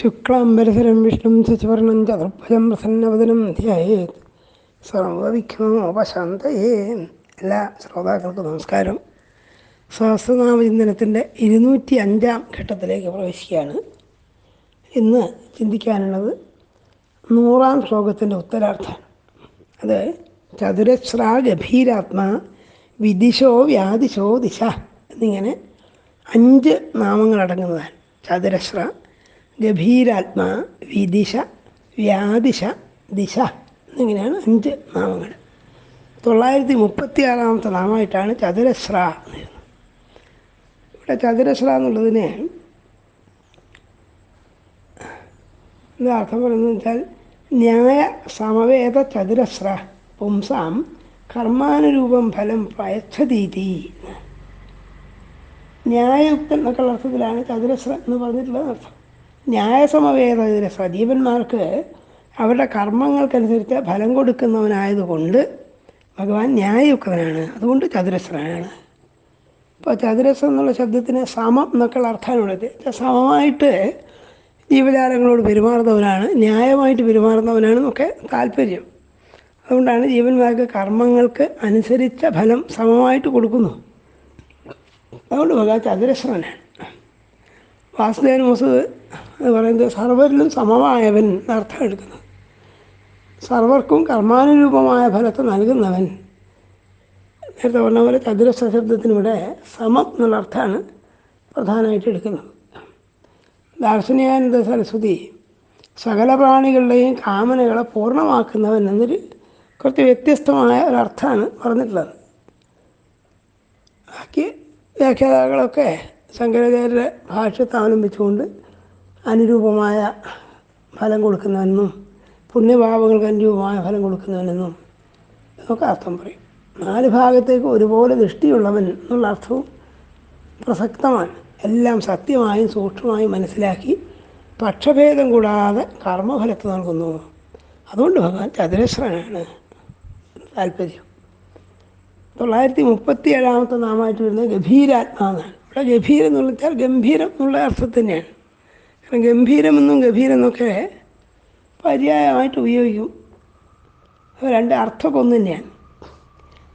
ശുക്ലാംബരധരം വിഷ്ണു ശശിവർണം ചതുർഭുജം പ്രസന്നവദനം ധ്യേത് സർവവിഘ്നോപശാന്തയേ എല്ലാ ശ്രോതാക്കൾക്കും നമസ്കാരം. സഹസ്രനാമചിന്തനത്തിന്റെ ഇരുന്നൂറ്റി അഞ്ചാം ഘട്ടത്തിലേക്ക് പ്രവേശിക്കുകയാണ്. ഇന്ന് ചിന്തിക്കാനുള്ളത് നൂറാം ശ്ലോകത്തിന്റെ ഉത്തരാർത്ഥം. അത് ചതുരശ്രാ ഗഭീരാത്മാ വിദിശോ വ്യാദിശോ ദിശ എന്നിങ്ങനെ അഞ്ച് നാമങ്ങളടങ്ങുന്നതാണ് ചതുരശ്ര. ഗഭീരാത്മാ വിദിശ വ്യാദിശ ദിശ എന്നിങ്ങനെയാണ് അഞ്ച് നാമങ്ങൾ. തൊള്ളായിരത്തി മുപ്പത്തി ആറാമത്തെ നാമമായിട്ടാണ് ചതുരശ്ര എന്ന് വരുന്നത് ഇവിടെ ചതുരശ്ര എന്നുള്ളതിനെ എന്താ അർത്ഥം പറയുന്നത് വെച്ചാൽ ന്യായ സമവേദ ചതുരശ്ര പുംസാം കർമാനുരൂപം ഫലം പ്രയച്ഛതീതി ന്യായയുക്തൻ എന്നൊക്കെയുള്ള അർത്ഥത്തിലാണ് ചതുരശ്ര എന്ന് പറഞ്ഞിട്ടുള്ളത് അർത്ഥം. ന്യായസമവേദ സജീവന്മാർക്ക് ജീവന്മാർക്ക് അവരുടെ കർമ്മങ്ങൾക്കനുസരിച്ച് ഫലം കൊടുക്കുന്നവനായതുകൊണ്ട് ഭഗവാൻ ന്യായയുക്തനാണ്. അതുകൊണ്ട് ചതുരശ്രനാണ്. ഇപ്പോൾ ചതുരശ്രം എന്നുള്ള ശബ്ദത്തിന് സമം എന്നൊക്കെയുള്ള അർത്ഥമാണുള്ളത് സമമായിട്ട് ജീവജാലങ്ങളോട് പെരുമാറുന്നവനാണ് ന്യായമായിട്ട് പെരുമാറുന്നവനാണ് എന്നൊക്കെ താല്പര്യം. അതുകൊണ്ടാണ് ജീവന്മാർക്ക് കർമ്മങ്ങൾക്ക് അനുസരിച്ച ഫലം സമമായിട്ട് കൊടുക്കുന്നു. അതുകൊണ്ട് ഭഗവാൻ ചതുരശ്രനാണ്. വാസുദേവൻ മോസ് എന്ന് പറയുന്നത് സർവരിലും സമമായവൻ എന്നർത്ഥം എടുക്കുന്നത്. സർവർക്കും കർമാനുരൂപമായ ഫലത്തെ നൽകുന്നവൻ. നേരത്തെ പറഞ്ഞ പോലെ ചതുരശ്ര ശബ്ദത്തിനിവിടെ സമം എന്നുള്ള അർത്ഥമാണ് പ്രധാനമായിട്ട് എടുക്കുന്നത്. ദാർശനികാനന്ദ സരസ്വതി സകല പ്രാണികളുടെയും കാമനകളെ പൂർണമാക്കുന്നവൻ എന്നൊരു കുറച്ച് വ്യത്യസ്തമായ ഒരർത്ഥമാണ് പറഞ്ഞിട്ടുള്ളത്. ബാക്കി വ്യാഖ്യാതാക്കളൊക്കെ ശങ്കരാചാര്യരുടെ ഭാഷ്യത്തെ അവലംബിച്ചുകൊണ്ട് അനുരൂപമായ ഫലം കൊടുക്കുന്നവനെന്നും പുണ്യഭാവങ്ങൾക്ക് അനുരൂപമായ ഫലം കൊടുക്കുന്നവനെന്നും എന്നൊക്കെ അർത്ഥം പറയും. നാല് ഭാഗത്തേക്ക് ഒരുപോലെ ദൃഷ്ടിയുള്ളവൻ എന്നുള്ള അർത്ഥവും പ്രസക്തമാണ്. എല്ലാം സത്യമായും സൂക്ഷ്മമായും മനസ്സിലാക്കി പക്ഷഭേദം കൂടാതെ കർമ്മഫലത്തെ നൽകുന്നു. അതുകൊണ്ട് ഭഗവാൻ ചതുരശ്രനാണ് താല്പര്യം. തൊള്ളായിരത്തി മുപ്പത്തി ഏഴാമത്തെ നാമായിട്ട് വരുന്നത് ഗംഭീരാത്മാവാണ്. ഇവിടെ ഗംഭീരം എന്നുള്ള ഗംഭീരം എന്നുള്ള അർത്ഥം തന്നെയാണ് കാരണം ഗംഭീരമെന്നും ഗംഭീരമെന്നൊക്കെ പര്യായമായിട്ട് ഉപയോഗിക്കും. രണ്ട് അർത്ഥമൊക്കെ ഒന്ന് തന്നെയാണ്.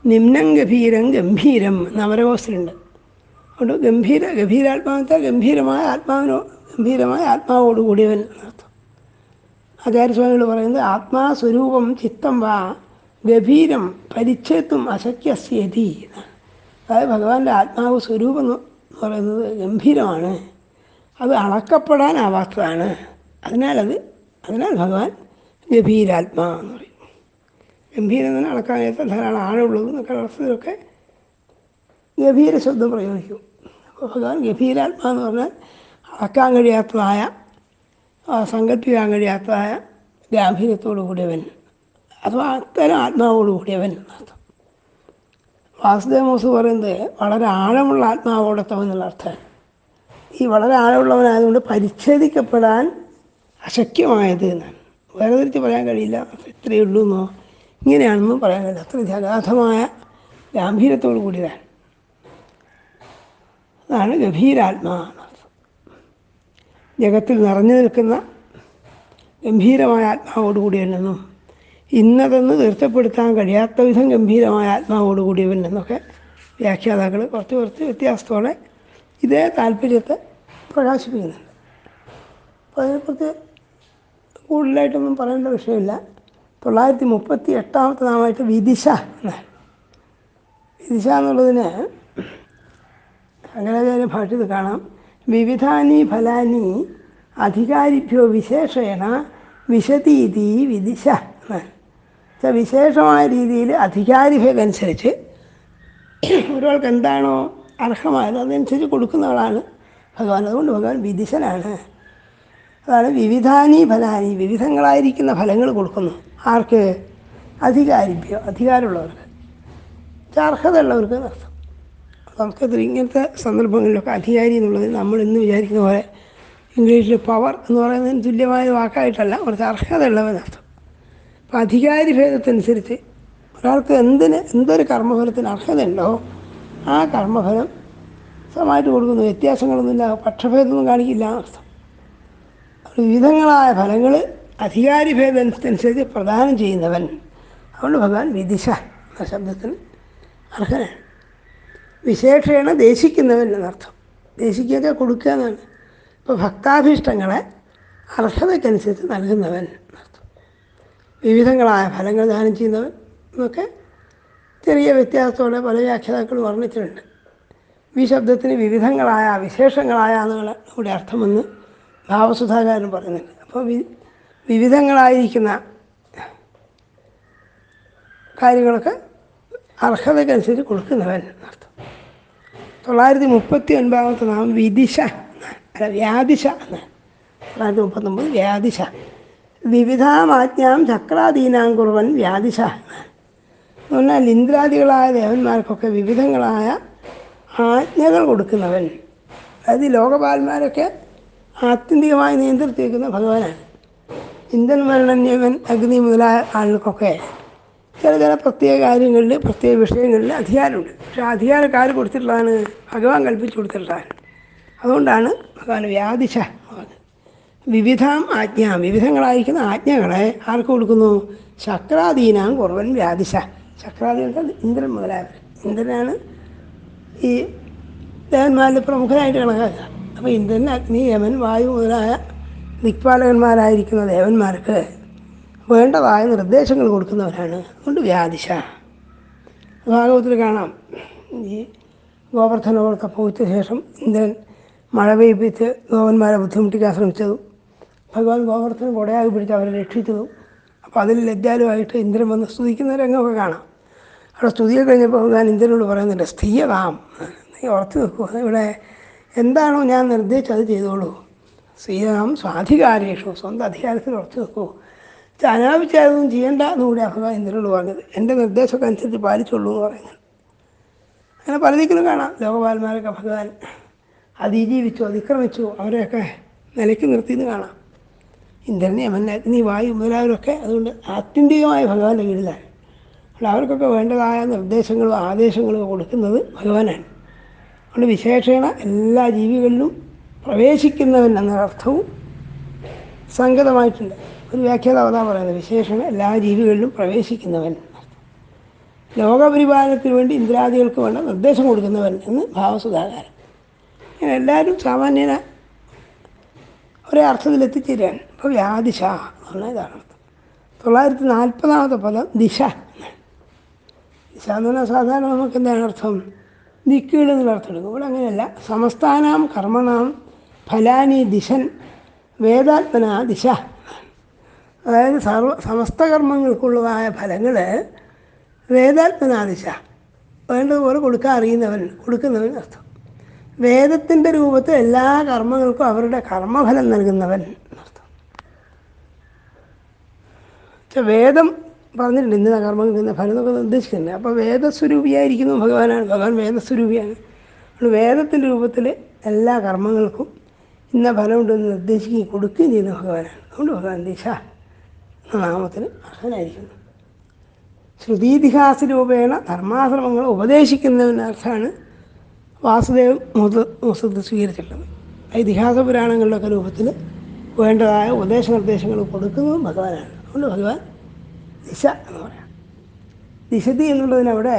നിമ്നം ഗംഭീരം ഗംഭീരം നവരകോസിലുണ്ട് അതുകൊണ്ട് ഗംഭീര ഗംഭീരാത്മാവെച്ചാൽ ഗംഭീരമായ ആത്മാവിനോ ഗംഭീരമായ ആത്മാവോട് കൂടിയവൻ എന്നർത്ഥം ആചാര്യസ്വാമികൾ പറയുന്നത് ആത്മാസ്വരൂപം ചിത്തം വാ ഗഭീരം പരിച്ഛേത്തും അശക്യസ്യതി എന്നാണ്. അതായത് ഭഗവാന്റെ ആത്മാവ് സ്വരൂപം പറയുന്നത് ഗംഭീരമാണ്. അത് അളക്കപ്പെടാനാവാത്തതാണ്. അതിനാൽ അത് അതിനാൽ ഭഗവാൻ ഗംഭീരാത്മാ എന്ന് പറയും. ഗംഭീരം തന്നെ അളക്കാൻ കഴിയാത്ത ധാരാളം ആഴമുള്ളത് എന്നൊക്കെ അർത്ഥത്തിലൊക്കെ ഗംഭീര ശബ്ദം പ്രയോഗിക്കും. അപ്പോൾ ഭഗവാൻ ഗംഭീരാത്മാ എന്ന് പറഞ്ഞാൽ അളക്കാൻ കഴിയാത്തതായ സങ്കല്പിക്കാൻ കഴിയാത്തതായ ഗാംഭീര്യത്തോടു കൂടിയവൻ അഥവാ അത്തരം ആത്മാവോടു കൂടിയവൻ എന്നർത്ഥം. വാസുദേവമോസ് പറയുന്നത് വളരെ ആഴമുള്ള ആത്മാവോടത്തവൻ എന്നുള്ള അർത്ഥം. ഈ വളരെ ആഴമുള്ളവനായതുകൊണ്ട് പരിച്ഛേദിക്കപ്പെടാൻ അശക്യമായത് എന്നാണ്. വേറെ തിരിച്ച് പറയാൻ കഴിയില്ല. ഇത്രയേ ഉള്ളൂ എന്നോ? ഇങ്ങനെയാണെന്നും പറയാൻ കഴിയില്ല. അത്ര ജഗാധമായ ഗാംഭീര്യത്തോടു കൂടിയതാണ്. അതാണ് ഗംഭീരാത്മാ എന്നർത്ഥം ജഗത്തിൽ നിറഞ്ഞു നിൽക്കുന്ന ഗംഭീരമായ ആത്മാവോടുകൂടിയവനെന്നും ഇന്നതെന്ന് തീർച്ചപ്പെടുത്താൻ കഴിയാത്ത വിധം ഗംഭീരമായ ആത്മാവോടുകൂടിയവൻ എന്നൊക്കെ വ്യാഖ്യാതാക്കൾ കുറച്ച് കുറച്ച് വ്യത്യാസത്തോടെ ഇതേ താല്പര്യത്തെ പ്രകാശിപ്പിക്കുന്നുണ്ട്. അപ്പോൾ അതിനെക്കുറിച്ച് കൂടുതലായിട്ടൊന്നും പറയേണ്ട വിഷയമില്ല. തൊള്ളായിരത്തി മുപ്പത്തി എട്ടാമത്തെ നാമായിട്ട് വിദിശ എന്നാണ്. വിദിശ എന്നുള്ളതിന് ശങ്കരാചാര്യ ഭാഷയിൽ കാണാം. വിവിധാനി ഫലാനി അധികാരിഭ്യോ വിശേഷേണ വിശതീതി വിദിശ എന്നാണ്. വിശേഷമായ രീതിയിൽ അധികാരികൾക്കനുസരിച്ച് ഒരാൾക്ക് എന്താണോ അർഹമായത് അതനുസരിച്ച് കൊടുക്കുന്ന ആളാണ് ഭഗവാൻ. അതുകൊണ്ട് ഭഗവാൻ വിദിശനാണ്. അതാണ് വിവിധാനി ഫലാനി വിവിധങ്ങളായിരിക്കുന്ന ഫലങ്ങൾ കൊടുക്കുന്നു. ആർക്ക്? അധികാരിഭ്യോ അധികാരമുള്ളവർക്ക്. അർഹതയുള്ളവർക്ക് അർത്ഥം നമുക്കത് ഇങ്ങനത്തെ സന്ദർഭങ്ങളിലൊക്കെ അധികാരി എന്നുള്ളത് നമ്മൾ ഇന്ന് വിചാരിക്കുന്ന പോലെ ഇംഗ്ലീഷിൽ പവർ എന്ന് പറയുന്നതിന് തുല്യമായ വാക്കായിട്ടല്ല കുറച്ച് അർഹതയുള്ളവനർത്ഥം അപ്പോൾ അധികാരി ഭേദത്തനുസരിച്ച് ഒരാൾക്ക് എന്തിന് എന്തൊരു കർമ്മഫലത്തിന് അർഹതയുണ്ടോ ആ കർമ്മഫലം സമമായിട്ട് കൊടുക്കുന്നു. വ്യത്യാസങ്ങളൊന്നുമില്ല. പക്ഷഭേദമൊന്നും കാണിക്കില്ല എന്നർത്ഥം വിവിധങ്ങളായ ഫലങ്ങൾ അധികാരി ഭേദമനുസരിച്ച് പ്രദാനം ചെയ്യുന്നവൻ അതുകൊണ്ട് ഭഗവാൻ വിദിശ എന്ന ശബ്ദത്തിന് അർഹനാണ്. വിശേഷേണ ദേശിക്കുന്നവൻ എന്നർത്ഥം. ദേശിക്കൊക്കെ കൊടുക്കുക എന്നാണ്. ഇപ്പോൾ ഭക്താഭീഷ്ടങ്ങളെ അർഹതയ്ക്കനുസരിച്ച് നൽകുന്നവൻ എന്നർത്ഥം. വിവിധങ്ങളായ ഫലങ്ങൾ ദാനം ചെയ്യുന്നവൻ എന്നൊക്കെ ചെറിയ വ്യത്യാസത്തോടെ പല വ്യാഖ്യാതാക്കളും വർണിച്ചിട്ടുണ്ട്. ഈ ശബ്ദത്തിന് വിവിധങ്ങളായ വിശേഷങ്ങളായ എന്നുള്ള കൂടെ അർത്ഥമെന്ന് ഭാവസുധാകാരൻ പറയുന്നുണ്ട്. അപ്പോൾ വിവിധങ്ങളായിരിക്കുന്ന കാര്യങ്ങളൊക്കെ അർഹതയ്ക്കനുസരിച്ച് കൊടുക്കുന്നവൻ എന്നർത്ഥം തൊള്ളായിരത്തി മുപ്പത്തി ഒൻപതാമത്തെ നാമം വിദിശ. അല്ല വ്യാദിശ എന്നാണ്. തൊള്ളായിരത്തി മുപ്പത്തൊമ്പത് വ്യാദിശ. വിവിധാമാജ്ഞാം ചക്രാധീനാം കുറുവൻ വ്യാദിശ എന്നാണ് എന്ന് പറഞ്ഞാൽ ഇന്ദ്രാദികളായ ദേവന്മാർക്കൊക്കെ വിവിധങ്ങളായ ആജ്ഞകൾ കൊടുക്കുന്നവൻ. അതായത് ലോകപാലന്മാരൊക്കെ ആത്യന്തികമായി നിയന്ത്രിച്ചിരിക്കുന്ന ഭഗവാനാണ്. ഇന്ദ്രൻ മരണന്യവൻ അഗ്നി മുതലായ ആളുകൾക്കൊക്കെ ചില ചില പ്രത്യേക കാര്യങ്ങളിൽ പ്രത്യേക വിഷയങ്ങളിൽ അധികാരമുണ്ട്. പക്ഷേ അധികാരം അധികാരക്കാർ കൊടുത്തിട്ടുള്ളതാണ്? ഭഗവാൻ കൽപ്പിച്ചു കൊടുത്തിട്ടുള്ളതാണ്. അതുകൊണ്ടാണ് ഭഗവാൻ വ്യാധിശ വിവിധാം ആജ്ഞ വിവിധങ്ങളായിരിക്കുന്ന ആജ്ഞകളെ ആർക്ക് കൊടുക്കുന്നു? ശക്രാധീനാം കുറവൻ വ്യാധിശ. ശക്രാധീന ഇന്ദ്രൻ മുതലായവർ. ഇന്ദ്രനാണ് ഈ ദേവന്മാരിൽ പ്രമുഖനായിട്ട് കണക്കാക്കുക. അപ്പോൾ ഇന്ദ്രൻ അഗ്നി യമൻ വായു മുതലായ ദിക്പാലകന്മാരായിരിക്കുന്ന ദേവന്മാർക്ക് വേണ്ടതായ നിർദ്ദേശങ്ങൾ കൊടുക്കുന്നവരാണ്. അതുകൊണ്ട് വ്യാധിശ. ഭാഗവത്തിൽ കാണാം. ഈ ഗോവർദ്ധനോടൊക്കെ പോയിച്ച ശേഷം ഇന്ദ്രൻ മഴ പെയ്പ്പിച്ച് ഗോവന്മാരെ ബുദ്ധിമുട്ടിക്കാൻ ശ്രമിച്ചതും ഭഗവാൻ ഗോവർദ്ധന കൊടയാകെ പിടിച്ച് അവരെ രക്ഷിച്ചതും. അപ്പോൾ അതിൽ ലജ്ജാലുമായിട്ട് ഇന്ദ്രൻ വന്ന് സ്തുതിക്കുന്ന രംഗമൊക്കെ കാണാം. അവിടെ സ്തുതിയെ കഴിഞ്ഞപ്പോൾ ഭഗവാൻ ഇന്ദ്രനോട് പറയുന്നുണ്ട് സ്ഥിയതാം. നീ ഓർത്ത് വെക്കുക ഇവിടെ എന്താണോ ഞാൻ നിർദ്ദേശിച്ചത് ചെയ്തോളൂ. ശ്രീരാം സ്വാധികാരേഷു സ്വന്തം അധികാരത്തിൽ ഉറച്ചു വെക്കൂ അനാവശ്യമായതൊന്നും ചെയ്യേണ്ട എന്നുകൂടി ഭഗവാൻ ഇന്ദ്രനോട് പറഞ്ഞത്. എന്റെ നിർദ്ദേശമൊക്കെ അനുസരിച്ച് പാലിച്ചുള്ളൂ എന്ന് പറയുന്നത്. അങ്ങനെ പലതിക്കലും കാണാം. ലോകപാലന്മാരൊക്കെ ഭഗവാൻ അതിജീവിച്ചു അതിക്രമിച്ചു അവരെയൊക്കെ നിലയ്ക്ക് നിർത്തിയെന്ന് കാണാം. ഇന്ദ്രനെ യമൻ അഗ്നി വായു മുതലായവരൊക്കെ അതുകൊണ്ട് ആത്യന്തികമായ ഭഗവാന്റെ കീഴിലാണ്. അപ്പോൾ അവർക്കൊക്കെ വേണ്ടതായ നിർദ്ദേശങ്ങളും ആദേശങ്ങളും കൊടുക്കുന്നത് ഭഗവാനാണ്. അതുകൊണ്ട് വിശേഷേണ എല്ലാ ജീവികളിലും പ്രവേശിക്കുന്നവൻ എന്ന അർത്ഥവും സംഗതമായിട്ടുണ്ട്. ഒരു വ്യാഖ്യാതാവ് പറയുന്നത് വിശേഷണ എല്ലാ ജീവികളിലും പ്രവേശിക്കുന്നവൻ ലോകപരിപാലനത്തിന് വേണ്ടി ഇന്ദ്രാദികൾക്ക് വേണ്ട നിർദ്ദേശം കൊടുക്കുന്നവൻ എന്ന് ഭാവസുധാകാരൻ എല്ലാവരും സാമാന്യന ഒരേ അർത്ഥത്തിൽ എത്തിച്ചേരുകയാണ് ഇപ്പോൾ വ്യാദിശ എന്നുള്ള ഇതാണ് അർത്ഥം. തൊള്ളായിരത്തി നാൽപ്പതാമത്തെ പദം ദിശ. ദിശ എന്ന് പറഞ്ഞാൽ സാധാരണ നമുക്ക് എന്താണ് അർത്ഥം? ദിക്കുകൾ അർത്ഥം എടുക്കും. ഇവിടെ അങ്ങനെയല്ല. സമസ്ഥാനാം കർമ്മണാം ഫലാനി ദിശൻ വേദാത്മന ദിശ അതായത് സർവ സമസ്ത കർമ്മങ്ങൾക്കുള്ളതായ ഫലങ്ങൾ വേദാത്മന ദിശ. വേണ്ടതുപോലെ കൊടുക്കാൻ അറിയുന്നവൻ കൊടുക്കുന്നവൻ അർത്ഥം. വേദത്തിന്റെ രൂപത്തിൽ എല്ലാ കർമ്മങ്ങൾക്കും അവരുടെ കർമ്മഫലം നൽകുന്നവൻ എന്നർത്ഥം. വേദം പറഞ്ഞിട്ടുണ്ട് ഇന്ന കർമ്മങ്ങൾക്ക് ഇന്ന ഫലം എന്നൊക്കെ നിർദ്ദേശിക്കുന്നുണ്ട് അപ്പോൾ വേദസ്വരൂപിയായിരിക്കുന്നു ഭഗവാനാണ്. ഭഗവാൻ വേദസ്വരൂപിയാണ്. അപ്പോൾ വേദത്തിന്റെ രൂപത്തിൽ എല്ലാ കർമ്മങ്ങൾക്കും ഇന്ന ഫലമുണ്ടെന്ന് നിർദ്ദേശിക്കുകയും കൊടുക്കുകയും ചെയ്യുന്ന ഭഗവാനാണ്. അതുകൊണ്ട് ഭഗവാൻ ദിശ നാമത്തിന് അർഹനായിരിക്കുന്നു. ശ്രുതിഹാസ രൂപേണ ധർമാശ്രമങ്ങൾ ഉപദേശിക്കുന്നതിനർത്ഥമാണ് വാസുദേവ് മുത മുസത്ത് സ്വീകരിച്ചിട്ടുണ്ട്. ഇതിഹാസ പുരാണങ്ങളിലൊക്കെ രൂപത്തിൽ വേണ്ടതായ ഉപദേശ നിർദ്ദേശങ്ങൾ കൊടുക്കുന്നതും ഭഗവാനാണ്. അതുകൊണ്ട് ഭഗവാൻ ദിശ എന്ന് പറയാം ദിശതി എന്നുള്ളതിനവിടെ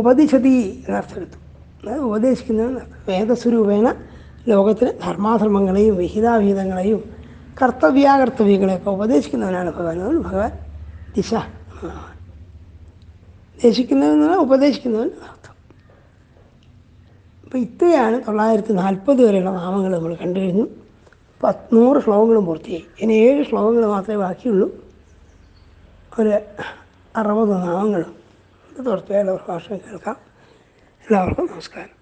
ഉപദിശതി എന്നർത്ഥമെടുത്തു അതായത് ഉപദേശിക്കുന്ന വേദസ്വരൂപേണ ലോകത്തിന് ധർമാധർമ്മങ്ങളെയും വിഹിതാവിഹിതങ്ങളെയും കർത്തവ്യാകർത്തവ്യങ്ങളെയൊക്കെ ഉപദേശിക്കുന്നവനാണ് ഭഗവാൻ. അതുകൊണ്ട് ഭഗവാൻ ദിശ എന്നാണ് ദേശിക്കുന്നവൻ ഉപദേശിക്കുന്നവൻ എന്നർത്ഥം അപ്പോൾ ഇത്രയാണ് തൊള്ളായിരത്തി നാൽപ്പത് വരെയുള്ള നാമങ്ങൾ നമ്മൾ കണ്ടു കഴിഞ്ഞു. പത്ത് നൂറ് ശ്ലോകങ്ങളും പൂർത്തിയായി. ഇനി ഏഴ് ശ്ലോകങ്ങൾ മാത്രമേ ബാക്കിയുള്ളൂ. ഒരു അറുപത് നാമങ്ങളും. ഇത് തുടർച്ചയായുള്ള ഭാഷ കേൾക്കാം. എല്ലാവർക്കും നമസ്കാരം.